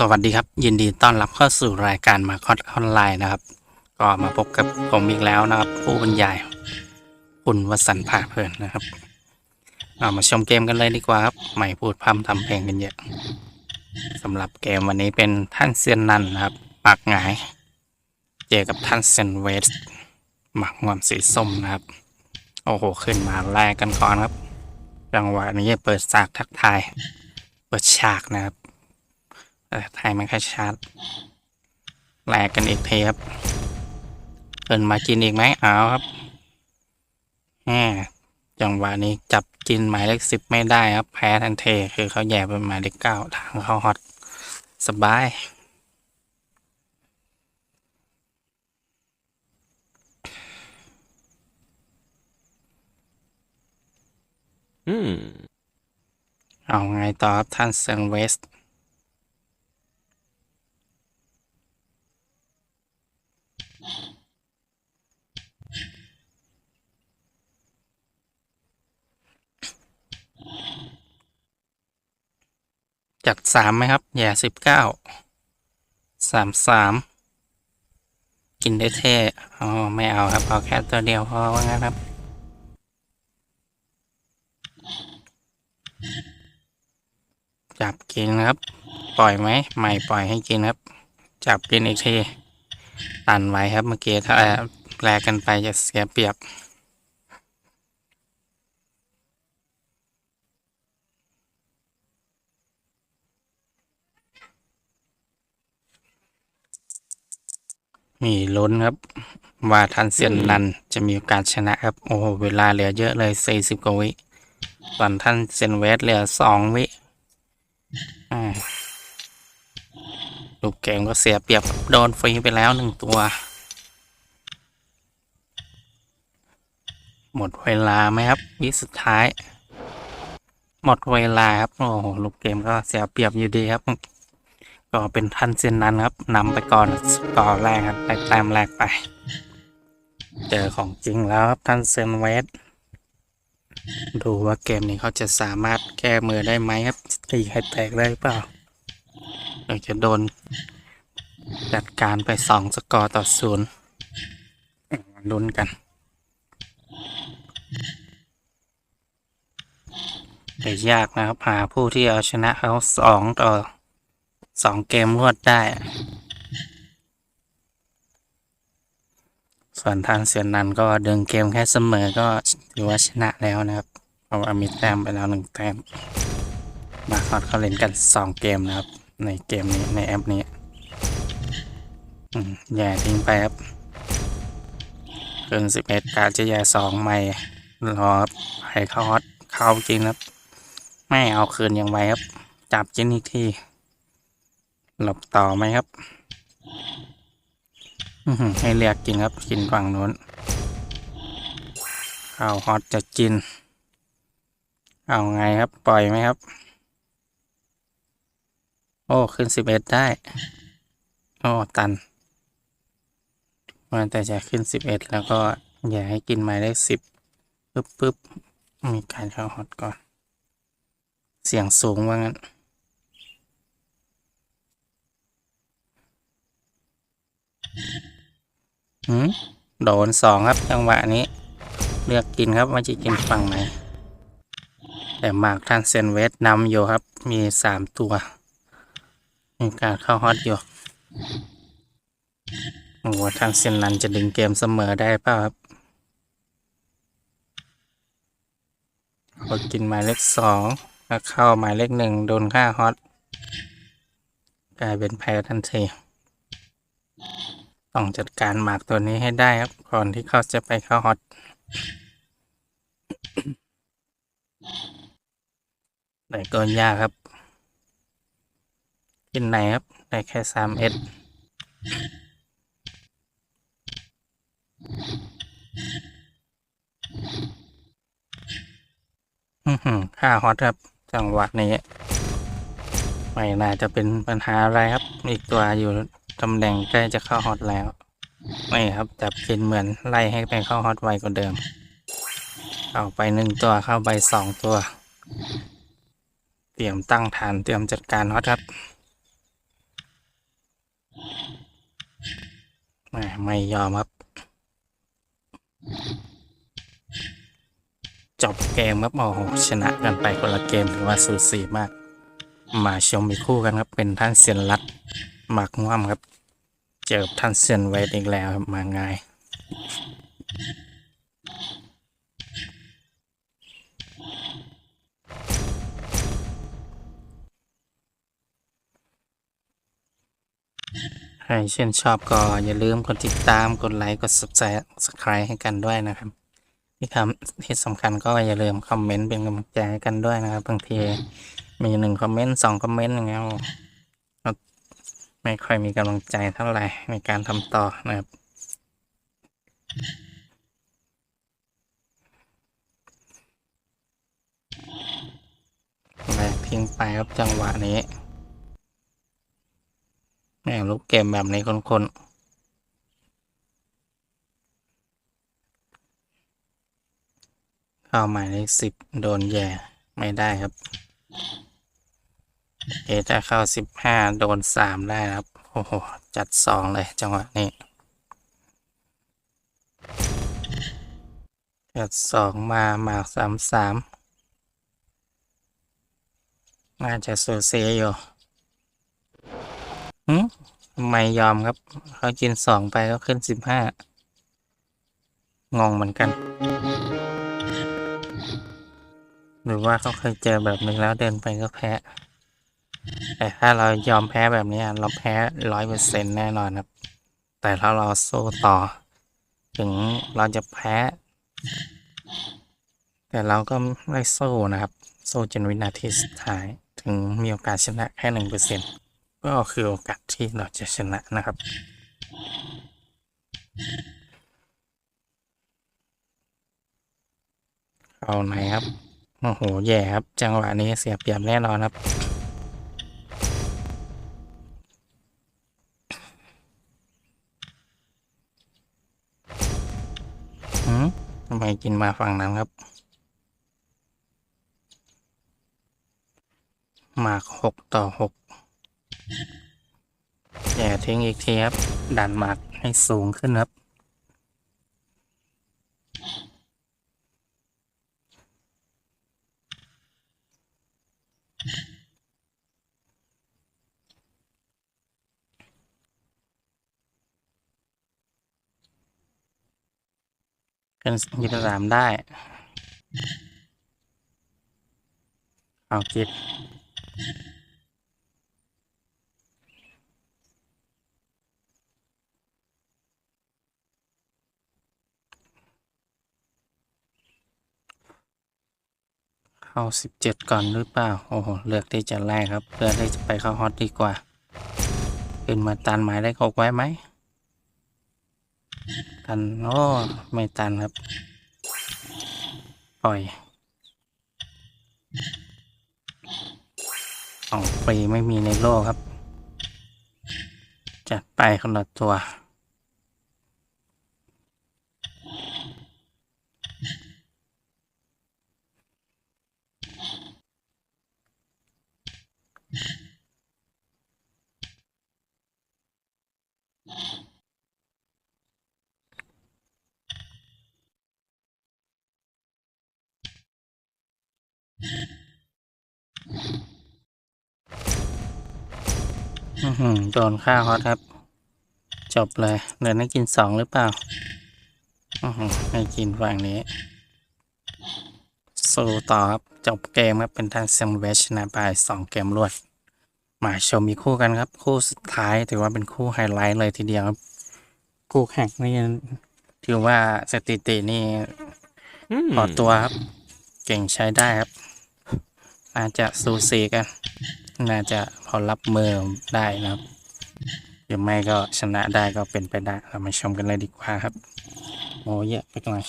สวัสดีครับ ยินดีต้อนรับเข้าสู่รายการมาคอดออนไลน์นะครับ ก็มาพบกับผมอีกแล้วนะครับ ผู้บรรยายคุณวสันต์ภาเพลินนะครับเอามาชมเกมกันเลยดีกว่าครับไม่พูดพร่ำทำเพลงกันเยอะสำหรับเกมวันนี้เป็นท่านเซียนนันนะครับปักหงาย เจอกับท่านเซียนเวสหมักงวมสีส้มนะครับ โอ้โห ขึ้นมาแลกกันก่อนครับ จังหวะนี้เปิดฉากทักทาย เปิดฉากนะครับ แต่ไทยไม่ค่อยชัดแลกกันอีกทีครับเพิ่นมากินอีกไหมเอาครับแหมจังหวะนี้จับกินหมายเลขสิบไม่ได้ครับ แพ้ทันทีคือเขาแย่เป็นหมายเลขเก้าทางเข้าฮอตสบายอืมเอาไงต่อครับท่านเซนเวส จัดสามไหมครับอย่าสิบเก้าสามสามกินได้เท่อ๋อไม่เอาครับ เอาแค่ตัวเดียวพอว่างั้นครับ จับกินครับ ปล่อยไหมไม่ปล่อยให้กินครับ จับกินอีกทีตันไว้ครับเมื่อกี้ถ้าแปลกันไปจะเสียเปรียบ มีลุ้นครับ ว่าทันเซียนนันจะมีโอกาสชนะครับ โอ้โหเวลาเหลือเยอะเลยสี่สิบกว่าวิส่วนท่านเซยนเวสเหลือสองวิลูกเกมก็เสียเปรียบโดนฟรีไปแล้วหนึ่งตัว หมดเวลาไหมครับ วิสุดท้าย หมดเวลาครับ โอ้โห ลูกเกมก็เสียเปรียบอยู่ดีครับ ก็เป็นทันเซยนนันครับนำไปก่อนสกอร์แรกครับได้แต้มแรกไป เจอของจริงแล้วครับท่านเซยนเวสดูว่าเกมนี้เขาจะสามารถแก้มือได้ไหมครับตีใครแตกได้หรือเปล่าหรือจะโดนจัดการไปสองสกอร์ต่อศูนย์ลุ้นกันแต่ยากนะครับหาผู้ที่เอาชนะเขาสองต่อ สองเกมรวดได้ ส่วนทางเสียนนันก็ดึงเกมแค่เสมอก็ถือว่าชนะแล้วนะครับเพราะว่ามีแต้มไปแล้วหนึ่งแต้มมาคอดเขาเล่นกันสองเกมนะครับ ในเกมนี้ในแอปนี้อแย่ทิ้งไปครับเกินสิบเอ็ดการจะแย่สองไม่รอครับให้เขาฮอตเข้าจริงครับ ไม่เอาคืนอย่างไวครับ จับกินอีกที หลบต่อไหมครับให้เรียกกินครับ กินฝั่งนู้นข้าวฮอตจะกิน เอาไงครับ ปล่อยไหมครับ โอ้ ขึ้นสิบเอ็ดได้ โอ้ ตันว่าแต่จะขึ้นสิบเอ็ดแล้วก็อย่าให้กินหมายเลขสิบปึ๊บปึ๊บมีการเข้าฮอตก่อน เสียงสูงว่างั้น หืม โดนสองครับจังหวะนี้ เลือกกินครับว่าจะกินฝั่งไหน แต่หมากท่านเซนเวสนำอยู่ครับ มีสามตัว มีการเข้าฮอตอยู่โอ้ท่านเซนนันจะดึงเกมเสมอได้เปล่าครับพอกินหมายเลขสองแล้วเข้าหมายเลขหนึ่งโดนค่าฮอตกลายเป็นแพ้ทันที ต้องจัดการหมากตัวนี้ให้ได้ครับ ก่อนที่เขาจะไปเข้าฮอตแต่ก็ยากครับกินไหนครับ ได้แค่สามเอ็ดค่าฮอตครับ จังหวะนี้ ไม่น่าจะเป็นปัญหาอะไรครับ อีกตัวอยู่ ตำแหน่งใกล้จะเข้าฮอตแล้วไม่ครับจับกินเหมือนไล่ให้ไปเข้าฮอตไวกว่าเดิมเข้าไปหนึ่งตัวเข้าไปสองตัว เตรียมตั้งฐานเตรียมจัดการฮอตครับแหม่ไม่ยอมครับจบเกมครับโอ้โหชนะกันไปคนละเกมถือว่าสูสีมาก มาชมอีกคู่กันครับเป็นท่านเซียนรัด หมากง่วมครับ เจอกับท่านเซียนไวท์อีกแล้วครับมาง่ายใครชื่นชอบก็อย่าลืมกดติดตามกดไลค์กด subscribe ให้กันด้วยนะครับ ที่ทำที่สำคัญก็อย่าลืมคอมเมนต์เป็นกำลังใจให้กันด้วยนะครับบางทีมีหนึ่งคอมเมนต์สองคอมเมนต์อย่างเงี้ย ไม่ค่อยมีกำลังใจเท่าไหร่ในการทำต่อนะครับแบกทิ้งไปครับจังหวะนี้แม่งลูกเกมแบบนี้คนๆเข้าหมายเลขสิบโดนแย่ไม่ได้ครับ เอถ้าเข้าสิบห้าโดนสามได้ครับ โอ้โห จัดสองเลยจังหวะนี้ จัดสองมาหมากสามสามน่าจะสูสีอยู่หืมไม่ยอมครับ เขากินสองไปก็ขึ้นสิบห้างงเหมือนกัน หรือว่าเขาเคยเจอแบบนี้แล้วเดินไปก็แพ้ แต่ถ้าเรายอมแพ้แบบนี้เราแพ้ร้อยเปอร์เซ็นแน่นอนครับ แต่ถ้าเราสู้ต่อ ถึงเราจะแพ้ แต่เราก็ไม่สู้นะครับ สู้จนวินาทีสุดท้าย ถึงมีโอกาสชนะแค่หนึ่งเปอร์เซ็นก็คือโอกาสที่เราจะชนะนะครับเอาไหนครับ โอ้โห แย่ครับ จังหวะนี้เสียเปรียบแน่นอนครับำไมกินมาฝั่งนั้นครับ หมากหกต่อหกแย่ทิ้งอีกทีครับ ดันหมากให้สูงขึ้นครับ ขึ้นยี่สิบสามได้ เอากิดเข้าสิบเจ็ดก่อนหรือเปล่า โอ้โห เลือกที่จะแลกครับ เลือกที่จะไปเข้าฮอตดีกว่า ขึ้นมาตันหมายเลขหกไว้ไหม ตันโอ้ไม่ตันครับ ปล่อยของฟรีไม่มีในโลกครับ จัดไปคนละตัว โดนฆ่าฮอตครับ จบเลยเหลือให้กินสองหรือเปล่าอือหือให้กินฝั่งนี้ สู้ต่อครับ จบเกมครับ เป็นทางเซมเวชนะไปสองเกมรวด มาชมอีกคู่กันครับ คู่สุดท้ายถือว่าเป็นคู่ไฮไลท์เลยทีเดียวครับ คู่แข่งนี่ถือว่าสถิตินี่ Hmm. พอตัวครับ เก่งใช้ได้ครับน่าจะสูสีกัน น่าจะพอรับมือได้นะครับหรือไม่ก็ชนะได้ก็เป็นไปได้ เรามาชมกันเลยดีกว่าครับ โอ้เยอะไปหน่อย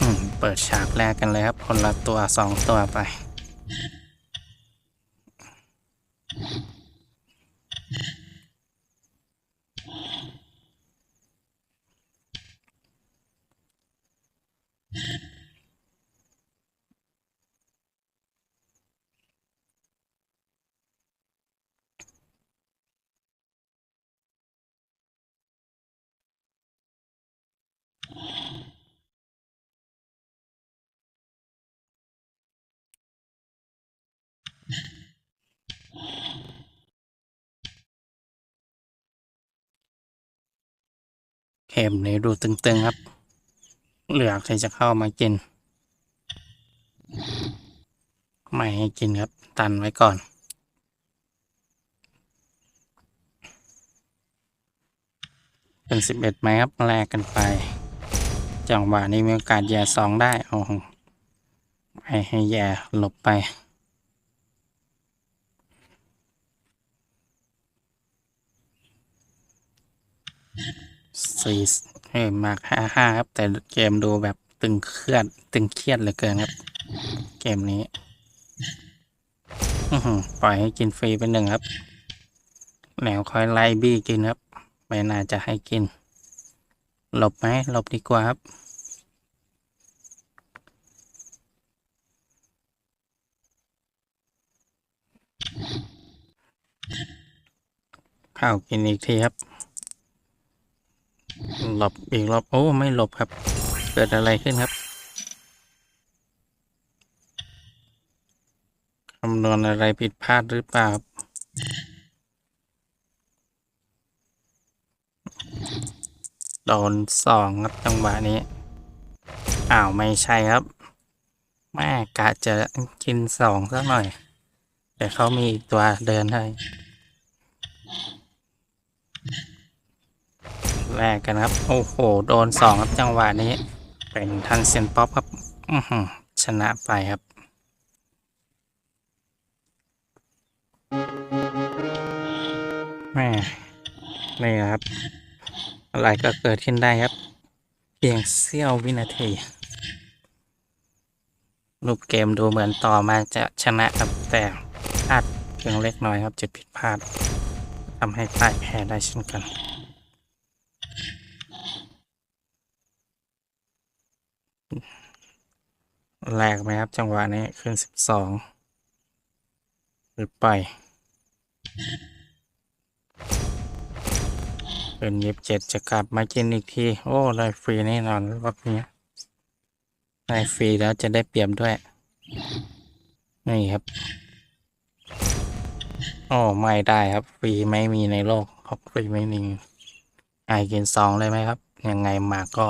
อืมเปิดฉากแรกกันเลยครับ คนละตัวสองตัวไป เข็มนี้ดูตึงๆครับ เหลือใครจะเข้ามากิน ไม่ให้กินครับ ตันไว้ก่อน เป็นสิบเอ็ดไหมครับแลกกันไป จังหวะนี้มีโอกาสแย่สองได้โอ้โหไม่ให้แย่หลบไป สี่เอ้มาห้าห้าครับ แต่เกมดูแบบตึงเครียด ตึงเครียดเหลือเกินครับ เกมนี้ปล่อยให้กินฟรีไปหนึ่งครับ แล้วคอยไล่บี้กินครับ ไม่น่าจะให้กิน หลบไหมหลบดีกว่าครับข้าวกินอีกทีครับ หลบอีกรอบโอ้ไม่หลบครับ เกิดอะไรขึ้นครับคำนวณอะไรผิดพลาดหรือเปล่าโดนสองครับจังหวะนี้ อ้าวไม่ใช่ครับ แม่กะจะกินสองสักหน่อย แต่เขามีอีกตัวเดินให้ แรกกันครับ โอ้โห โดนสองครับจังหวะนี้ เป็นทันเซยนป๊อปครับชนะไปครับแม่นี่ครับ อะไรก็เกิดขึ้นได้ครับ เพียงเสี้ยววินาทีรูปเกมดูเหมือนต่อมาจะชนะครับแต่พลาดเพียงเล็กน้อยครับจุดผิดพลาดทำให้พ่ายแพ้ได้เช่นกัน แรกไหมครับ จังหวะนี้ขึ้นสิบสองหรือไปเป็นยีิบเจ็ดจะกลับมากินอีกที โอ้ ได้ฟรีแน่นอนรอบนี้ได้ฟรีแล้วจะได้เปรียบด้วย นี่ครับ โอ้ ไม่ได้ครับ ฟรีไม่มีในโลกเพราฟรีไม่มีไอกินสองเลยไหมครับ ยังไงมาก็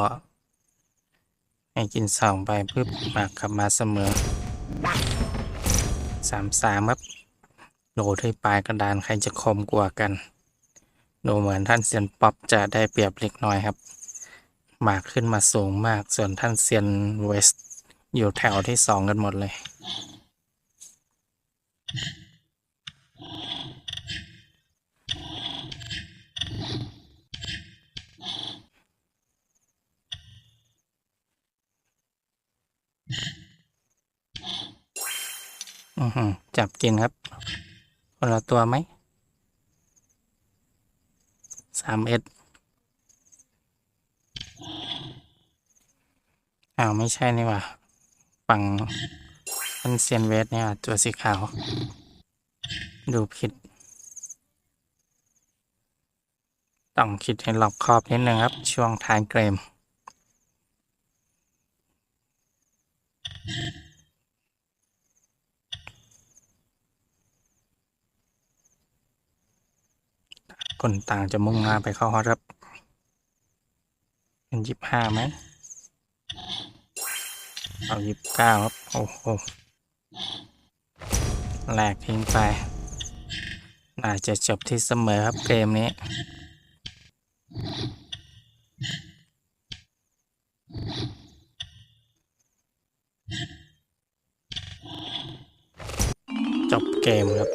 ให้กินสองไปปึ๊บมากลับมาเสมอสามสามครับโดที่ปลายกระดานใครจะคมกว่ากัน ดูเหมือนท่านเซียนป๊อปจะได้เปรียบเล็กน้อยครับ หมากขึ้นมาสูงมากส่วนท่านเซียนเวสต์อยู่แถวที่สองกันหมดเลย จับกินครับคนละตัวไหมสามเอ็ดอ้าวไม่ใช่นี่ว่าฝั่งเป็นเซียนเวสเนี่ยตัวสีขาว ดูผิด ต้องคิดให้รอบคอบนิดนึงครับ ช่วงท้ายเกม คนต่างจะมุ่งหน้าไปเข้าฮอตครับเป็นยี่ห้าไหมเอายี่เก้าครับ โอ้โหแหลกทิ้งไปน่าจะจบที่เสมอครับเกมนี้ จบเกมครับ